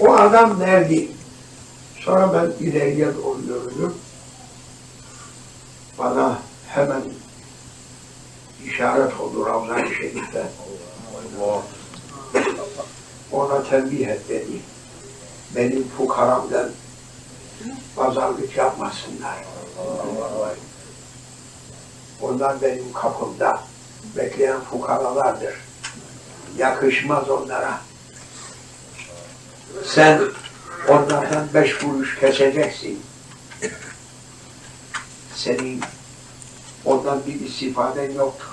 O adam verdi. Sonra ben ileriye doğru yürüdüm. Bana hemen işaret oldu Ravza-i Şerif'te. Ona tembih et dedi. Benim fukaramdan pazarlık yapmasınlar. Onlar benim kapımda bekleyen fukaralardır. Yakışmaz onlara. Sen onlardan beş kuruş keseceksin. Senin ondan bir istifaden yoktur.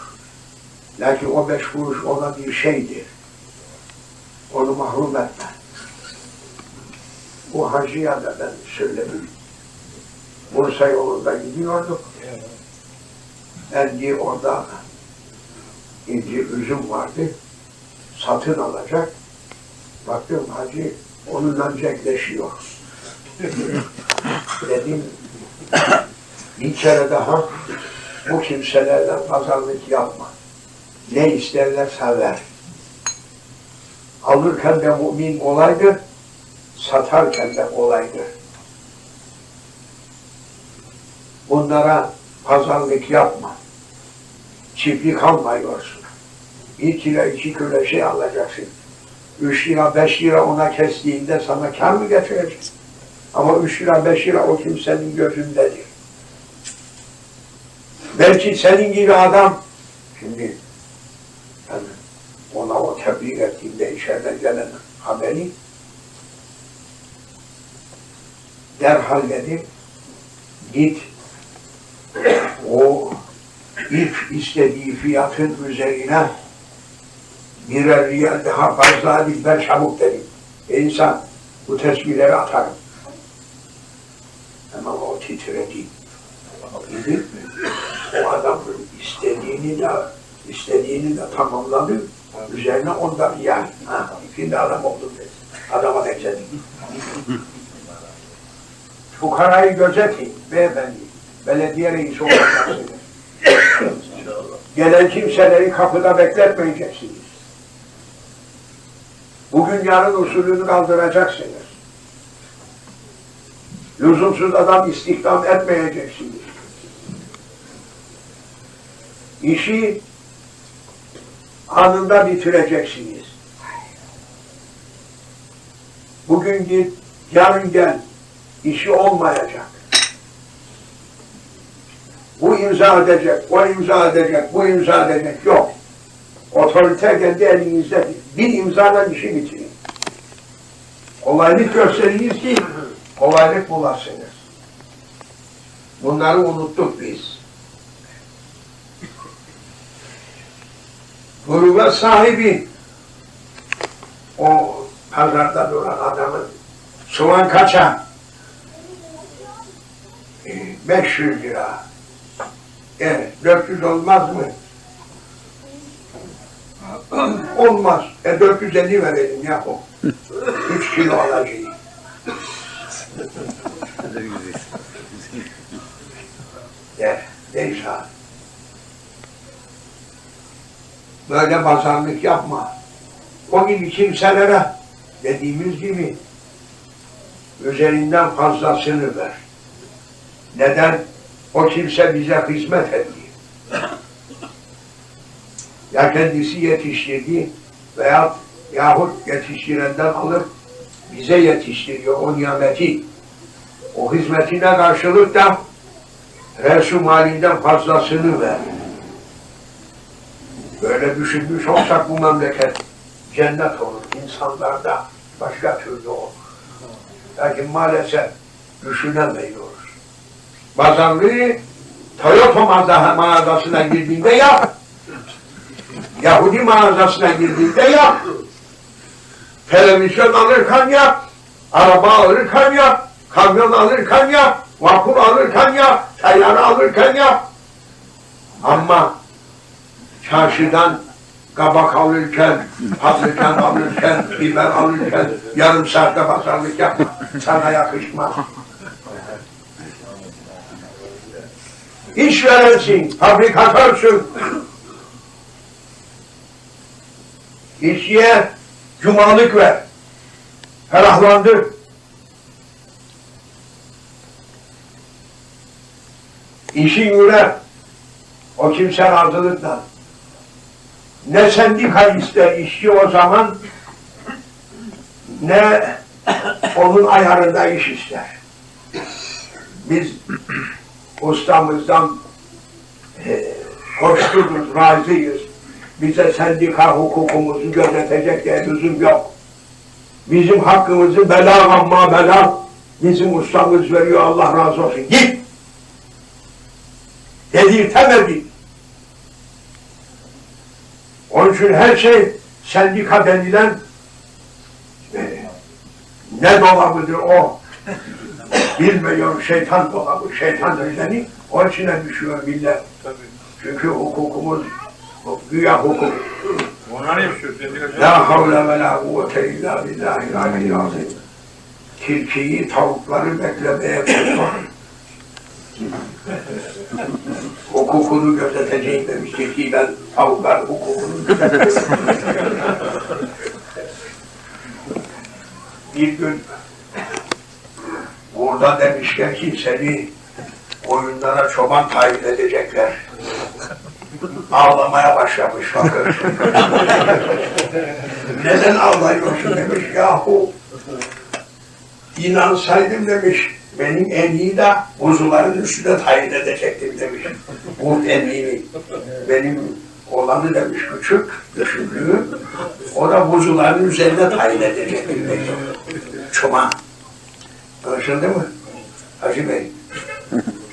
Lakin o beş kuruş ona bir şeydir. Onu mahrum etme. Bu hacıya da ben söyledim. Bursa yolunda gidiyorduk. Endi orada inci üzüm vardı. Satın alacak. Baktım hacı onunla cekleşiyor. Dedim bir kere daha bu kimselerle pazarlık yapma. Ne isterlerse ver. Alırken de mümin olaydı, satarken de olaydı. Bunlara pazarlık yapma. Çiftlik almıyorsun. Bir kilo, iki kilo şey alacaksın. Üç lira, beş lira ona kestiğinde sana kar mı getirecek? Ama üç lira, beş lira o kimsenin gözündedir. Belki senin gibi adam, şimdi yani ona o tebliğ ettiğimde içeriden gelen haberi derhal dedim git o ilk istediği fiyatın üzerine birer riyal daha fazla alayım ben çabuk dedim. E insan bu tesbihleri atarım. Ama o titredi. Gidip o adam istediğini de istediğini de tamamladı. Üzerine ondan ya. Ha, şimdi adam oldum dedi. Adama benzedim. Fukarayı gözetin beyefendi. Belediye reisi olacaksınız. Gelen kimseleri kapıda bekletmeyeceksiniz. Bugün yarın usulünü kaldıracaksınız. Lüzumsuz adam istihdam etmeyeceksiniz. İşi anında bitireceksiniz. Bugün git, yarın gel. İşi olmayacak. Bu imza edecek, o imza edecek, bu imza edecek. Yok. Otorite kendi elinizde. Bir imzayla işi bitirin. Kolaylık gösteriniz ki kolaylık bulasınız. Bunları unuttuk biz. Gruba sahibi o pazarda duran adamın soğan kaça? Ee, 500 lira. Evet, 400 olmaz mı? Olmaz. E 450 verelim ya o. 3 kilo alacağım. Ya, neyse. Böyle pazarlık yapma. O gibi kimselere dediğimiz gibi üzerinden fazlasını ver. Neden? O kimse bize hizmet etti. Ya kendisi yetiştirdi veya yahut yetiştirenden alır bize yetiştiriyor o nimeti. O hizmetine karşılık da resum halinden fazlasını ver. Böyle düşünmüş olsak bu memleket cennet olur. İnsanlarda başka türlü olur. Lakin maalesef düşünemiyoruz. Pazarlığı Toyota mağaza- mağazasına girdiğinde yap. Yahudi mağazasına girdiğinde yap. Televizyon alırken yap. Araba alırken yap. Kamyon alırken yap. Vapur alırken yap. Seyyare alırken yap. Ama çarşıdan kabak alırken, patlıcan alırken, biber alırken yarım saatte pazarlık yapma. Sana yakışmaz. İş verensin, fabrikatörsün. İşçiye cumalık ver. ferahlandı. İşi yürür. O kimse razılıkla. Ne sendika ister işçi o zaman ne onun ayarında iş ister. Biz ustamızdan e, hoşnutuz, razıyız. Bize sendika hukukumuzu gözetecek diye lüzum yok. Bizim hakkımızı bela amma bela bizim ustamız veriyor Allah razı olsun. Git! Dedirtemedi. Onun için her şey sendika denilen e, ne dolabıdır o bilmiyor şeytan dolabı, şeytan düzeni onun içine düşüyor millet. Çünkü hukukumuz güya hukuk. Ne yapıyor? Sendika La havle ve la kuvvete illa billahi aliyyil azim. Tilkiyi tavukları beklemeye koyma. Hukukunu gözeteceğim demiş. Tilkiyi ben tavuklar hukukunu gözeteceğim. Bir gün burada demişler ki seni oyunlara çoban tayin edecekler. Ağlamaya başlamış fakir. Neden ağlıyorsun demiş yahu. İnansaydım demiş, benim emniyi de buzuların üstüne tayin edecektim demiş. Bu emnini. Benim olanı demiş küçük, düşündüğü, o da buzuların üzerine tayin edecektim demiş. Çoban. Anlaşıldı mı? Hacı Bey.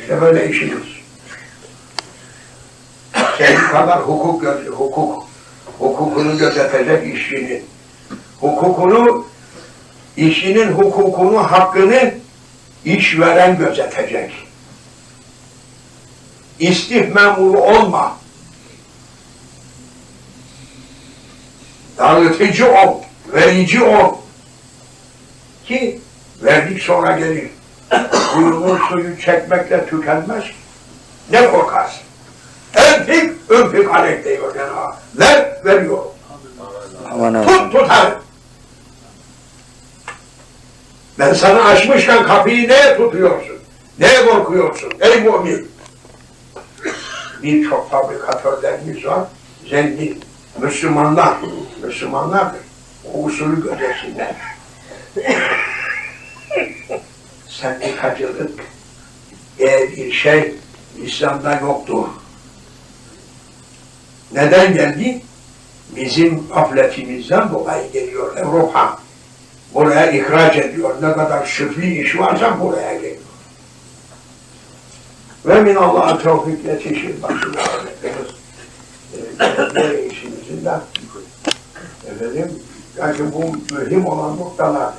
İşte böyle işimiz. Senin kadar hukuk, hukuk, hukukunu gözetecek işçinin. Hukukunu, işinin hukukunu, hakkını işveren gözetecek. İstih memuru olma. Dağıtıcı ol, verici ol. Ki verdik sonra gelir. Kuyunun suyu çekmekle tükenmez. Ne korkarsın? Enfik, önfik aleyh diyor Cenab-ı. Ver, veriyor. Aman Tut, tutar. Ben sana açmışken kapıyı neye tutuyorsun? Neye korkuyorsun? Ey mümin! Birçok fabrikatörlerimiz var. Zengin. Müslümanlar. Müslümanlardır. O usulü gözetsinler. Sendikacılık diye bir şey İslam'da yoktur. Neden geldi? Bizim gafletimizden dolayı geliyor Avrupa. Buraya ihraç ediyor. Ne kadar şüphli iş varsa buraya geliyor. Ve min Allah'a tevfik yetişir başına öğretmeniz. Belediye işimizin de efendim, yani bu mühim olan noktalar.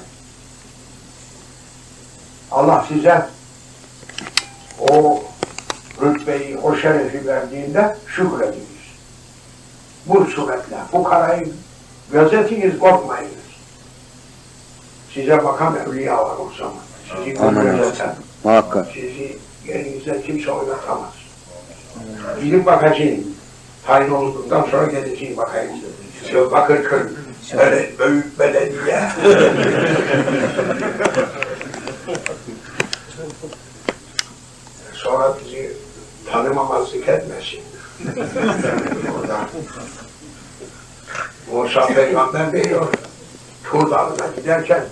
Allah size o rütbeyi, o şerefi verdiğinde şükrediniz. Bu suretle, bu karayı gözetiniz, korkmayınız. Size bakan evliya var o zaman. Sizi gözeten, Muhakkak. sizi yerinizden kimse oynatamaz. Gidip bakacağım. Tayin olduktan sonra geleceğim bakayım. Şöyle bakır kır. Böyle büyük belediye. sonra bizi tanımamazlık etmesin. Oradan. Musa peygamber diyor. Tur Dağı'na giderken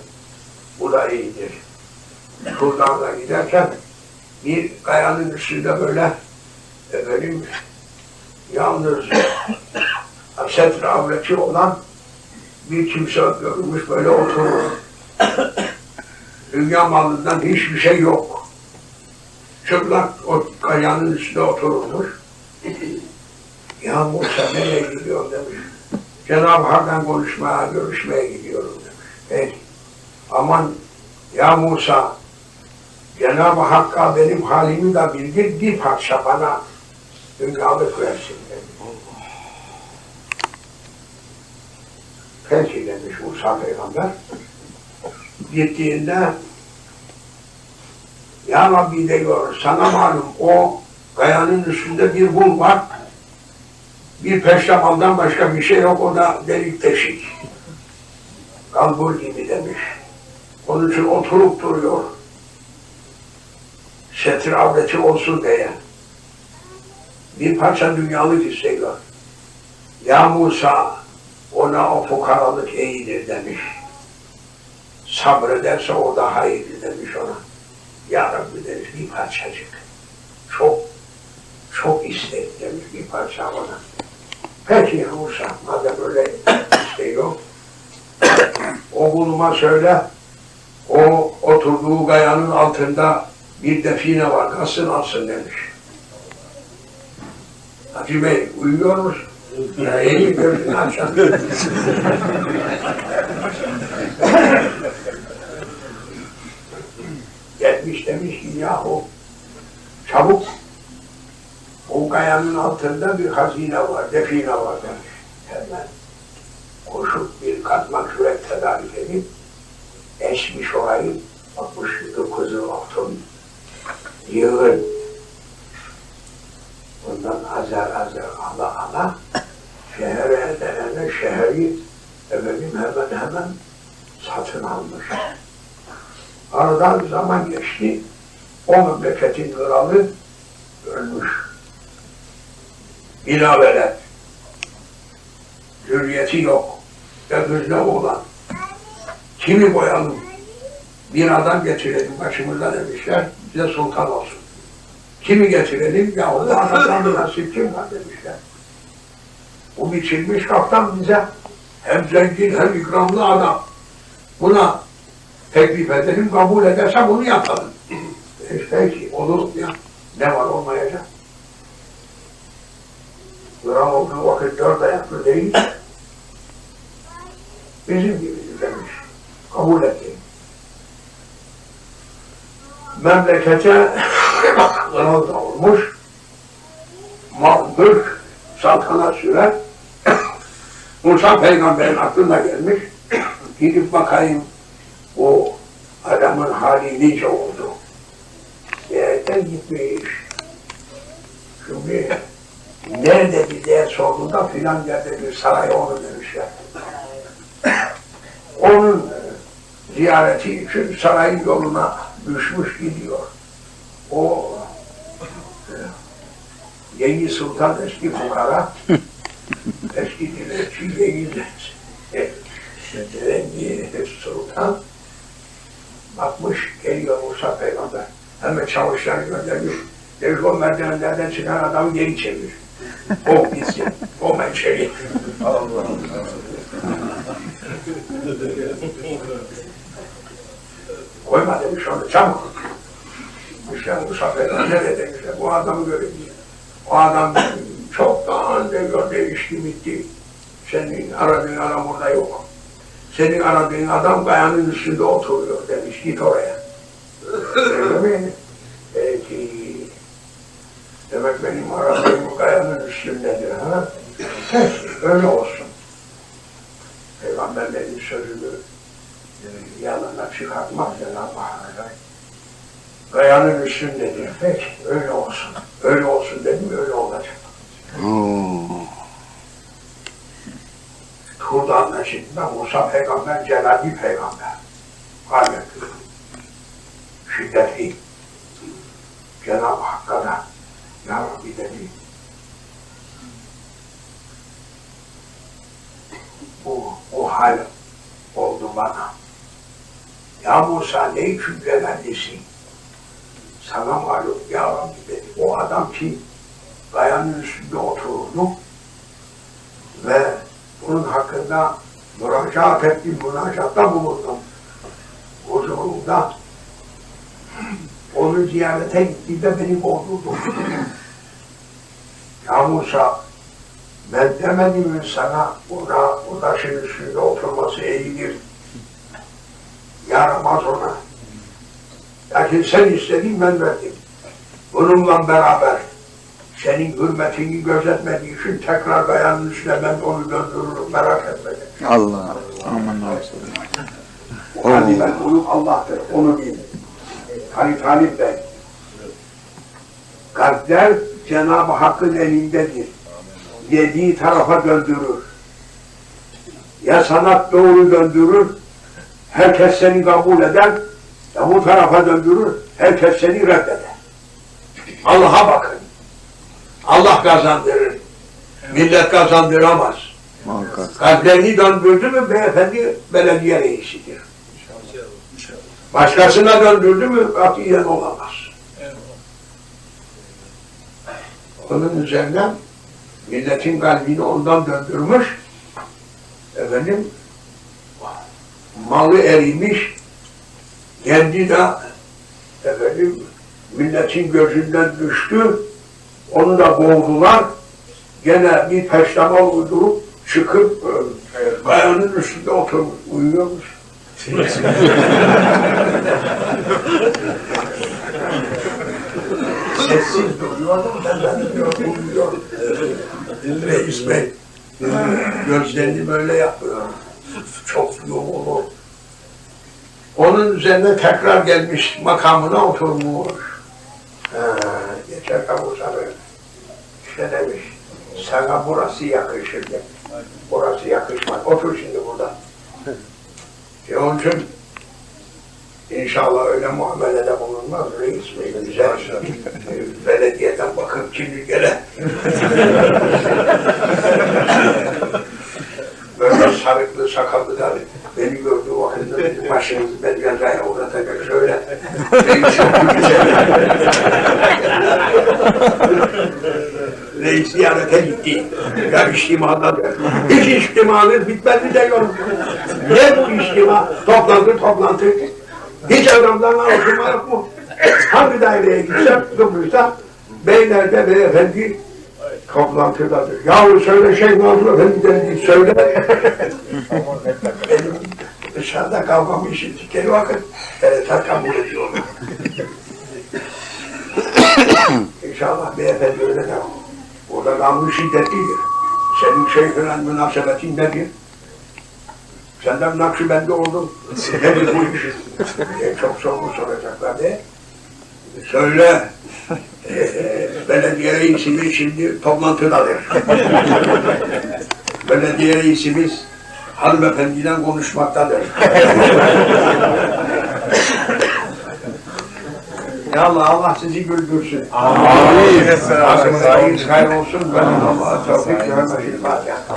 bu da iyidir. Tur Dağı'na giderken bir kayanın üstünde böyle efendim yalnız setre avreti olan bir kimse görülmüş böyle oturur. Dünya malından hiçbir şey yok. Çıplak o kayanın üstünde oturulmuş. Ya Musa nereye gidiyor demiş. Cenab-ı Hak'tan konuşmaya, görüşmeye gidiyorum demiş. Peki. Aman ya Musa Cenab-ı Hakk'a benim halimi de bildir, bir parça bana dünyalık versin dedi. Peki demiş Musa Peygamber. Gittiğinde Ya Rabbi diyor, sana malum o kayanın üstünde bir bul var. Bir peştemaldan başka bir şey yok, o da delik deşik. Kalbur gibi demiş. Onun için oturup duruyor. Setir avreti olsun diye. Bir parça dünyalık istiyor. Ya Musa ona o fukaralık iyidir demiş. Sabrederse o daha iyidir demiş ona. Ya Rabbi demiş bir parçacık. Çok çok istek demiş bir parça ona. Peki ya Musa madem öyle istiyor. Oğluma söyle o oturduğu kayanın altında bir define var kalsın alsın demiş. Hacı Bey uyuyor musun? Ya iyi gözünü açan. Gelmiş demiş ki yahu çabuk o kayanın altında bir hazine var, define var demiş. Hemen koşup bir katmak kürek tedarik edip eşmiş orayı 69 altın yığın Ondan azar azar ala ala şehre denene şehri efendim hemen hemen satın almış. Aradan zaman geçti. O memleketin kralı ölmüş. Binavelet. Zürriyeti yok. Öbürüne olan. Kimi koyalım? Bir adam getirelim başımıza demişler. Bize sultan olsun. Kimi getirelim? Ya o adamdan nasip kim var demişler. Bu biçilmiş kaftan bize hem zengin hem ikramlı adam. Buna teklif edelim, kabul ederse bunu yapalım. E, Peki, olur ya. Ne var olmayacak? Kral olduğu vakit dört ayaklı değil. Bizim gibi demiş. Kabul etti. Memlekete kral da olmuş. Mal, mülk, saltanat sürer. Musa peygamberin aklına gelmiş. Gidip bakayım o adamın hali nice oldu. Yerden gitmiş. Şimdi nerede bir diye sorduğunda filan yerde bir saray onu demişler. Onun ziyareti için sarayın yoluna düşmüş gidiyor. O e, Yeni Sultan eski fukara, eski dilekçi Yeni Rengi Sultan bakmış geliyor Musa Peygamber. Hemen çavuşlarını göndermiş. Demiş o merdivenlerden çıkan adamı geri çevir. O gitsin. O menşeli. Koyma demiş onu çabuk. İşte Musa Peygamber nerede demişler. Bu adamı göreyim. O adam çoktan diyor değişti bitti. Senin aradığın adam orada yok. Senin aradığın adam kayanın üstünde oturuyor demiş. Git oraya. Öyle mi? Peki. Demek benim aradığım kayanın üstündedir ha? Öyle olsun. Peygamberlerin sözünü e, yanına çıkartmak Cenab-ı Hakk'a. Kayanın üstündedir. Peki, öyle olsun. Öyle olsun dedim, öyle olacak. Turdan Neşit'te Musa peygamber, Celali peygamber. Gayet şiddetli. Cenab-ı Hakk'a da Ya Rabbi dedi. Bu, bu hal oldu bana. Ya Musa ne için celallisin? Sana malum Ya Rabbi dedi. O adam ki kayanın üstünde otururdu ve bunun hakkında müracaat ettim, münacaatta bulundum. Huzurunda onu ziyarete gittiğinde beni kovdurdu. ya Musa, ben demedim mi sana ona, o üstünde oturması iyidir. Yaramaz ona. Lakin sen istedin ben verdim. Bununla beraber senin hürmetini gözetmediği için tekrar kayanın üstüne ben onu gönderirim merak etme. dedi. Allah. Aman olsun. Hadi ben uyup Allah'tır onu bil. Halif Halif Bey. Kalpler Cenab-ı Hakk'ın elindedir. Dediği tarafa döndürür. Ya sanat doğru döndürür, Herkes seni kabul eder, ya bu tarafa döndürür, herkes seni reddeder. Allah'a bakın. Allah kazandırır. Millet kazandıramaz. Muhakkak. Kalplerini döndürdü mü beyefendi belediye reisidir. Başkasına döndürdü mü katiyen olamaz. Onun üzerinden milletin kalbini ondan döndürmüş. Efendim malı erimiş, kendi de efendim milletin gözünden düştü. Onu da kovdular. Gene bir peştemal uydurup çıkıp e, kayanın üstünde oturmuş, uyuyormuş. Sessiz duruyordum, ben uyuyor. Reis Bey, gözlerini böyle yapıyor. Çok yoğun. Onun üzerine tekrar gelmiş makamına oturmuş. Ha, geçer kavuşarı. İşte demiş, sana burası yakışır demiş. Burası yakışmaz. Otur şimdi burada. E onun için inşallah öyle muamelede bulunmaz reis bey bize. e, Belediyeden bakıp şimdi gele. Böyle sarıklı sakallı da beni gördüğü vakit dedi, başınızı bedyazaya uğratacak şöyle. Reis çok güzel. Reis ziyarete gitti. Ya içtimada der. Hiç içtimanız bitmedi de yorum. Ne bu içtima? Toplantı toplantı. Hiç adamlarla oturma yok mu? Hangi daireye gitsem Kıbrıs'ta beylerde beyefendi toplantıdadır. Yahu söyle şey Nazlı Efendi'den git söyle. Benim dışarıda kavgamı işittikleri vakit evet, kabul ediyorlar. İnşallah beyefendi öyle de burada kavga şiddetlidir. Senin şeyhine münasebetin nedir? Senden Nakşibendi oldun. Nedir bu iş? diye çok soru soracaklar diye. Söyle. Eee belediye reisimiz şimdi toplantıdadır. belediye reisimiz hanımefendiden konuşmaktadır. Ya Allah, Allah sizi güldürsün. Amin. Amin. Hayır olsun. Ben Allah'a tevfik vermesin. Fatiha.